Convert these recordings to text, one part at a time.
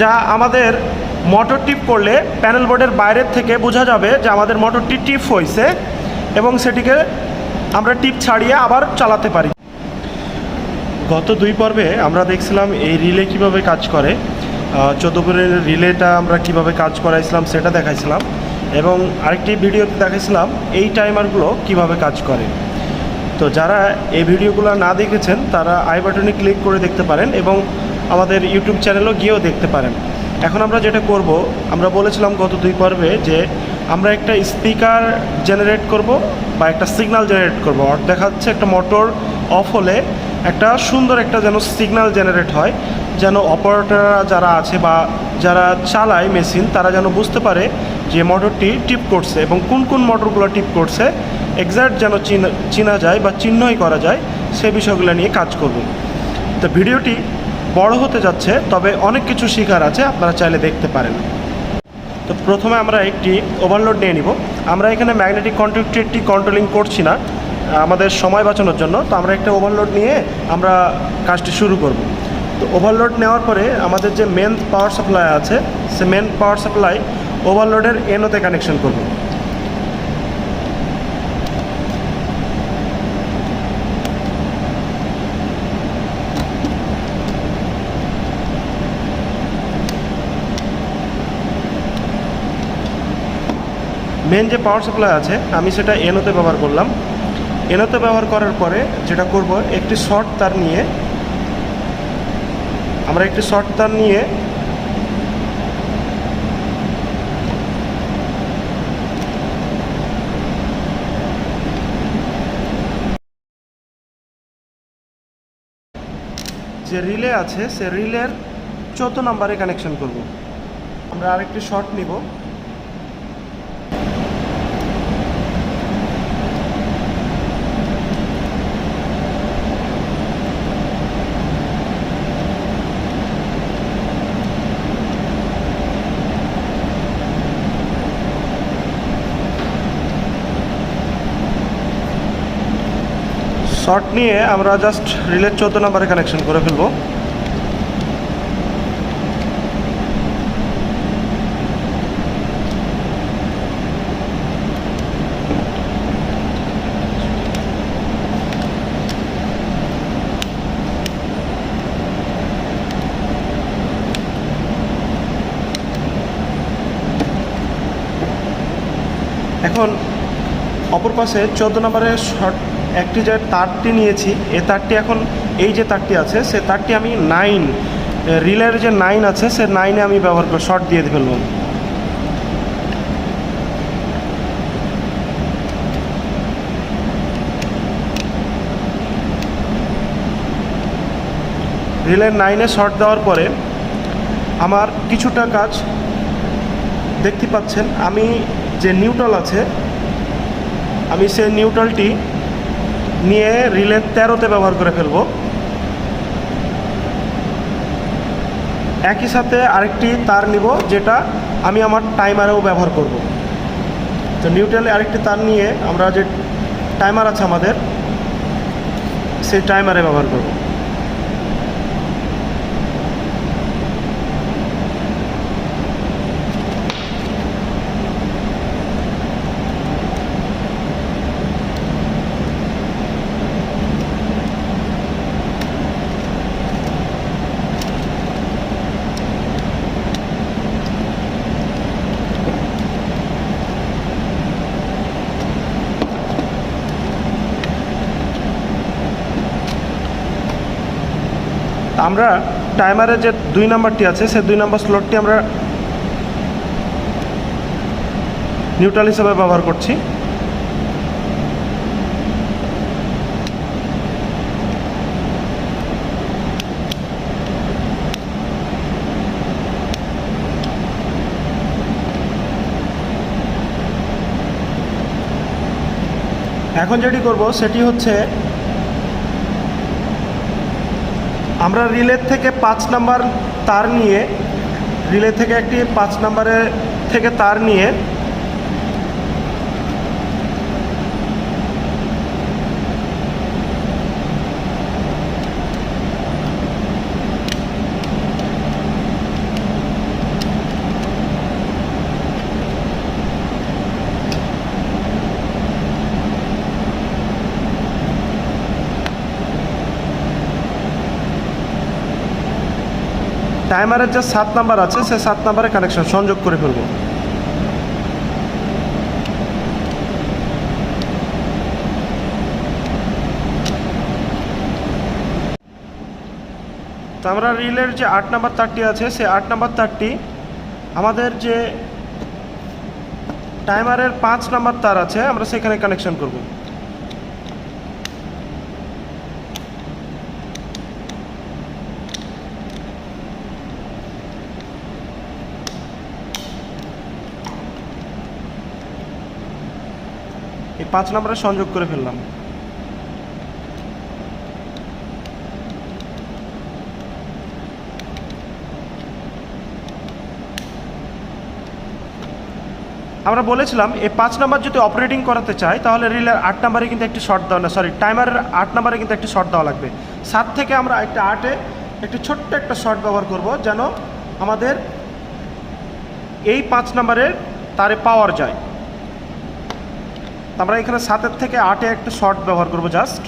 যা আমাদের মোটর টিপ করলে প্যানেল বোর্ডের বাইরের থেকে বোঝা যাবে যে আমাদের মোটরটি টিপ হয়েছে এবং সেটিকে আমরা টিপ ছাড়িয়ে আবার চালাতে পারি। গত দুই পর্বে আমরা দেখছিলাম এই রিলে কীভাবে কাজ করে চোদ্দপুরের রিলেটা আমরা কীভাবে কাজ করাইছিলাম সেটা দেখাইছিলাম এবং আরেকটি ভিডিওতে দেখাইছিলাম এই টাইমারগুলো কীভাবে কাজ করে। তো যারা এই ভিডিওগুলো না দেখেছেন, তারা আই বাটনে ক্লিক করে দেখতে পারেন এবং আমাদের ইউটিউব চ্যানেলও গিয়েও দেখতে পারেন। এখন আমরা যেটা করব, আমরা বলেছিলাম গত দুই পর্বে যে আমরা একটা স্পিকার জেনারেট করব বা একটা সিগনাল জেনারেট করব। আর দেখা যাচ্ছে একটা মোটর অফ হলে একটা সুন্দর একটা যেন সিগন্যাল জেনারেট হয়, যেন অপারেটররা যারা আছে বা যারা চালায় মেশিন তারা যেন বুঝতে পারে যে মোটরটি টিপ করছে এবং কোন কোন মোটরগুলো টিপ করছে এক্স্যাক্ট যেন চিনা যায় বা চিহ্নই করা যায়, সে বিষয়গুলো নিয়ে কাজ করব। তো ভিডিওটি বড় হতে যাচ্ছে, তবে অনেক কিছু শিকার আছে, আপনারা চাইলে দেখতে পারেন। তো প্রথমে আমরা একটি ওভারলোড নিয়ে নিব। আমরা এখানে ম্যাগনেটিক কন্ট্রাক্টরটি কন্ট্রোলিং করছি না, আমাদের সময় বাঁচানোর জন্য। তো আমরা একটা ওভারলোড নিয়ে আমরা কাজটি শুরু করব। তো ওভারলোড নেওয়ার পরে আমাদের যে মেন পাওয়ার সাপ্লাই আছে, সে মেন পাওয়ার সাপ্লাই ওভারলোডের এনোতে কানেকশন করব। মেন যে পাওয়ার সাপ্লাই আছে, আমি সেটা এনোতে ব্যবহার করলাম। এনোতে ব্যবহার করার পরে যেটা করব, একটি শর্ট তার নিয়ে, আমরা একটি শর্ট তার নিয়ে, যে রিলে আছে, সে রিলের চৌদ্দ নম্বরে কানেকশন করব। আমরা আরেকটি শর্ট নিব। শর্ট নিয়ে আমরা জাস্ট রিলের চৌদ্দ নম্বরে কানেকশন করে ফেলব। এখন অপর পাশে চোদ্দ নম্বরের শর্ট একটি যে তারটি নিয়েছি। এ তারটি এখন এই যে তারটি আছে, সে তারটি আমি নাইন রিলের যে নাইন আছে, সে নাইনে আমি ব্যবহার করে শর্ট দিয়ে ফেলব রিলের নাইনে শর্ট দেওয়ার পরে আমার কিছুটা কাজ দেখতে পাচ্ছেন। আমি যে নিউট্রাল আছে, আমি সেই নিউট্রালটি নিয়ে রিলে তেরোতে ব্যবহার করে ফেলব। একই সাথে আরেকটি তার নিব, যেটা আমি আমার টাইমারেও ব্যবহার করব। তো নিউট্রালে আরেকটি তার নিয়ে আমরা যে টাইমার আছে আমাদের, সেই টাইমারে ব্যবহার করব। আমরা টাইমারের যে দুই নাম্বারটি আছে সে দুই নাম্বার স্লটটি আমরা নিউট্রাল হিসাবে ব্যবহার করছি। এখন যেটি করব, সেটি হচ্ছে আমরা রিলের থেকে পাঁচ নাম্বার তার নিয়ে, রিলে থেকে একটি পাঁচ নাম্বারের থেকে তার নিয়ে টাইমারের যে সাত নাম্বার আছে, সে সাত নাম্বারে কানেকশন সংযোগ করে ফেলব। তো আমরা রিলের যে আট নাম্বার তারটি আছে সে আট নাম্বার তারটি আমাদের যে টাইমারের পাঁচ নাম্বার তার আছে, আমরা সেখানে কানেকশন করব। এই পাঁচ নম্বরে সংযোগ করে ফেললাম। আমরা বলেছিলাম, এই পাঁচ নাম্বার যদি অপারেটিং করাতে চাই, তাহলে রিলের আট নাম্বারে কিন্তু একটি শর্ট দেওয়া না সরি টাইমারের আট নাম্বারে কিন্তু একটি শর্ট দেওয়া লাগবে। সাত থেকে আমরা একটা আটে একটি ছোট্ট একটা শর্ট ব্যবহার করব, যেন আমাদের এই পাঁচ নাম্বারের তারে পাওয়ার যায়। আমরা এখানে সাতের থেকে আটে একটা শর্ট ব্যবহার করব জাস্ট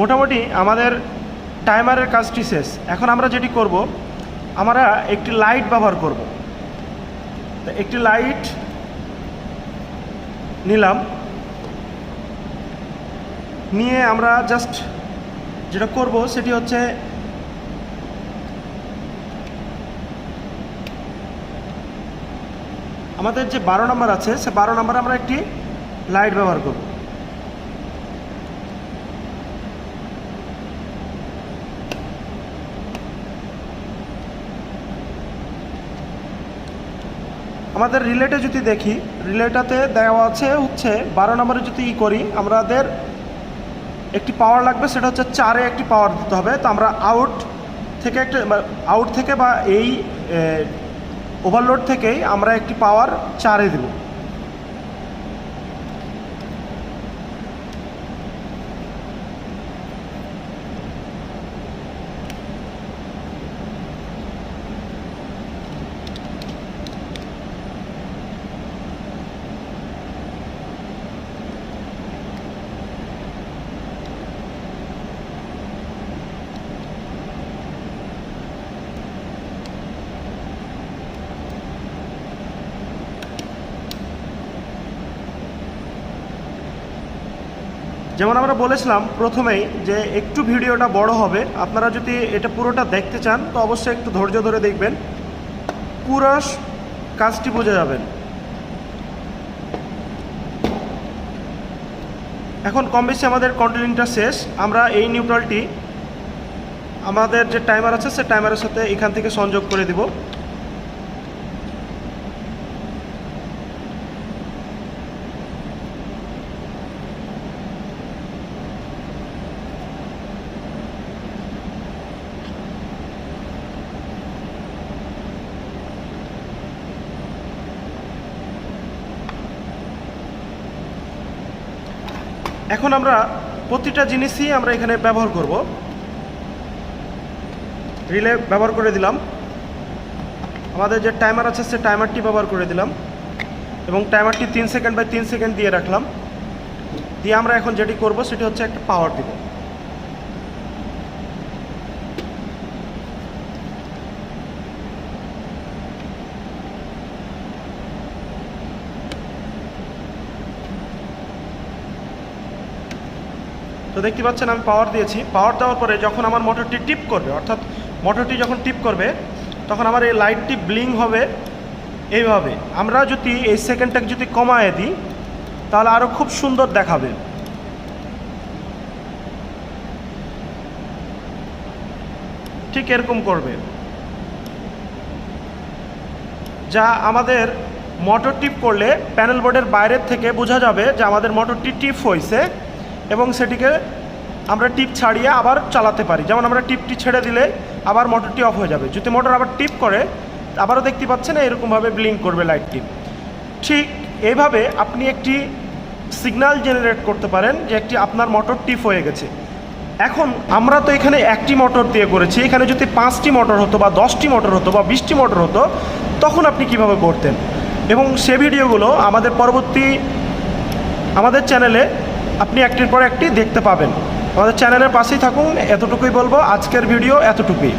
মোটামুটি আমাদের টাইমারের কাজটি শেষ। এখন আমরা যেটি করব, আমরা একটি লাইট ব্যবহার করব। একটি লাইট নিলাম। নিয়ে আমরা জাস্ট যেটা করব, সেটি হচ্ছে আমাদের যে বারো নম্বর আছে, সে বারো নম্বরে আমরা একটি লাইট ব্যবহার করব। আমাদের রিলেটে যদি দেখি, রিলেটাতে দেওয়া আছে হচ্ছে বারো নম্বরে যদি ই করি, আমাদের একটি পাওয়ার লাগবে, সেটা হচ্ছে চারে একটি পাওয়ার দিতে হবে। তো আমরা আউট থেকে একটা আউট থেকে বা এই ওভারলোড থেকেই আমরা একটি পাওয়ার চারে দেব। যেমন আমরা বলেছিলাম প্রথমেই যে একটু ভিডিওটা বড় হবে। আপনারা যদি এটা পুরোটা দেখতে চান, তো অবশ্যই একটু ধৈর্য ধরে দেখবেন। পুরো কাজটি বুঝে যাবেন। এখন কম বেশি আমাদের কন্টিনিউটা শেষ। আমরা এই নিউট্রালটি, আমাদের যে টাইমার আছে, সে টাইমারের সাথে এখান থেকে সংযোগ করে দিব। এখন আমরা প্রতিটা জিনিসই আমরা এখানে ব্যবহার করব। রিলে ব্যবহার করে দিলাম। আমাদের যে টাইমার আছে, সে টাইমারটি ব্যবহার করে দিলাম এবং টাইমারটি তিন সেকেন্ড বাই তিন সেকেন্ড দিয়ে রাখলাম। দিয়ে আমরা এখন যেটি করব, সেটি হচ্ছে একটা পাওয়ার দিব। দেখতে পাচ্ছেন আমি পাওয়ার দিয়েছি। পাওয়ার দেওয়ার পরে যখন আমার মোটরটি টিপ করবে, অর্থাৎ মোটরটি যখন টিপ করবে, তখন আমার এই লাইটটি ব্লিং হবে এইভাবে। আমরা যদি এই সেকেন্ডটাকে যদি কমায় দিই, তাহলে আরও খুব সুন্দর দেখাবে। ঠিক এরকম করবে। যা আমাদের মোটর টিপ করলে প্যানেল বোর্ডের বাইরের থেকে বোঝা যাবে যে আমাদের মোটরটি টিপ হয়েছে। এবং সেটিকে আমরা টিপ ছাড়িয়ে আবার চালাতে পারি। যেমন আমরা টিপটি ছেড়ে দিলে আবার মোটরটি অফ হয়ে যাবে। যদি মোটর আবার টিপ করে, আবারও দেখতে পাচ্ছেন এরকমভাবে ব্লিঙ্ক করবে লাইট টিপ ঠিক এইভাবে আপনি একটি সিগন্যাল জেনারেট করতে পারেন যে একটি আপনার মোটর টিপ হয়ে গেছে। এখন আমরা তো এখানে একটি মোটর দিয়ে করেছি। এখানে যদি পাঁচটি মোটর হতো বা দশটি মোটর হতো বা বিশটি মোটর হতো, তখন আপনি কীভাবে করতেন? এবং সে ভিডিওগুলো আমাদের পরবর্তী, আমাদের চ্যানেলে আপনি একটির পর একটি দেখতে পাবেন। আমাদের চ্যানেলের পাশেই থাকুন। এতটুকুই বলব। আজকের ভিডিও এতটুকুই।